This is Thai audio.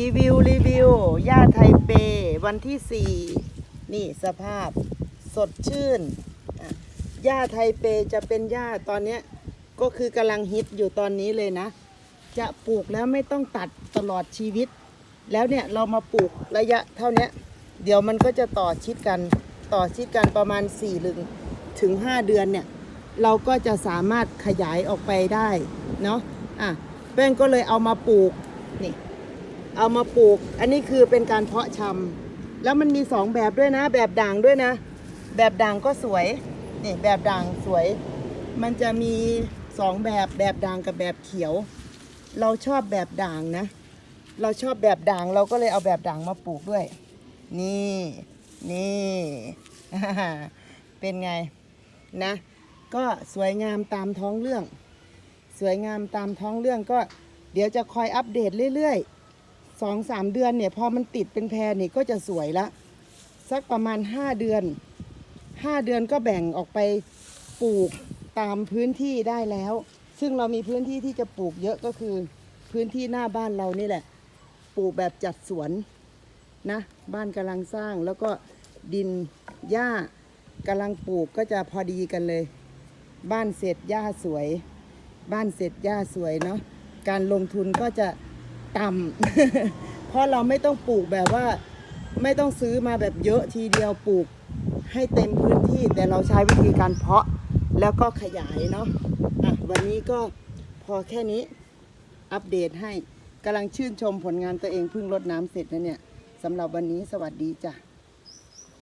รีวิว รีวิวหญ้าไทเป วันที่สี่นี่สภาพสดชื่นอะหญ้าไทเปจะเป็นหญ้าตอนนี้ก็คือกำลังฮิตอยู่ตอนนี้เลยนะ จะปลูกแล้วไม่ต้องตัดตลอดชีวิต แล้วเนี่ยเรามาปลูกระยะเท่านี้เดี๋ยวมันก็จะต่อชิดกันต่อชิดกันประมาณ4ี่ถึงถึง 5 เดือนเนี่ย เราก็จะสามารถขยายออกไปได้เนาะอะแป้งก็เลยเอามาปลูก เอามาปลูก อันนี้คือเป็นการเพาะชำแล้วมันมีสองแบบด้วยนะ แบบด่างด้วยนะ แบบด่างก็สวยนี่แบบด่างสวย มันจะมีสองแบบแบบด่างกับแบบเขียว เราชอบแบบด่างนะ เราชอบแบบด่างเราก็เลยเอาแบบด่างมาปลูกด้วย นี่นี่เป็นไงนะ ก็สวยงามตามท้องเรื่อง สวยงามตามท้องเรื่องก็เดี๋ยวจะคอยอัปเดตเรื่อยๆ สองสามเดือนเนี่ยพอมันติดเป็นแพรนี่ก็จะสวยละ สักประมาณห้าเดือนห้าเดือนก็แบ่งออกไปปลูกตามพื้นที่ได้แล้ว ซึ่งเรามีพื้นที่ที่จะปลูกเยอะก็คือพื้นที่หน้าบ้านเรานี่แหละ ปลูกแบบจัดสวนนะ บ้านกำลังสร้างแล้วก็ดินหญ้ากำลังปลูกก็จะพอดีกันเลย บ้านเสร็จหญ้าสวย บ้านเสร็จหญ้าสวยเนาะการลงทุนก็จะ ต่ำ เพราะเราไม่ต้องปลูกแบบว่าไม่ต้องซื้อมาแบบเยอะทีเดียวปลูกให้เต็มพื้นที่ แต่เราใช้วิธีการเพาะแล้วก็ขยายเนาะอะวันนี้ก็พอแค่นี้อัปเดตให้กำลังชื่นชมผลงานตัวเองเพิ่งรดน้ำเสร็จนะเนี่ยสำหรับวันนี้สวัสดีจ้ะ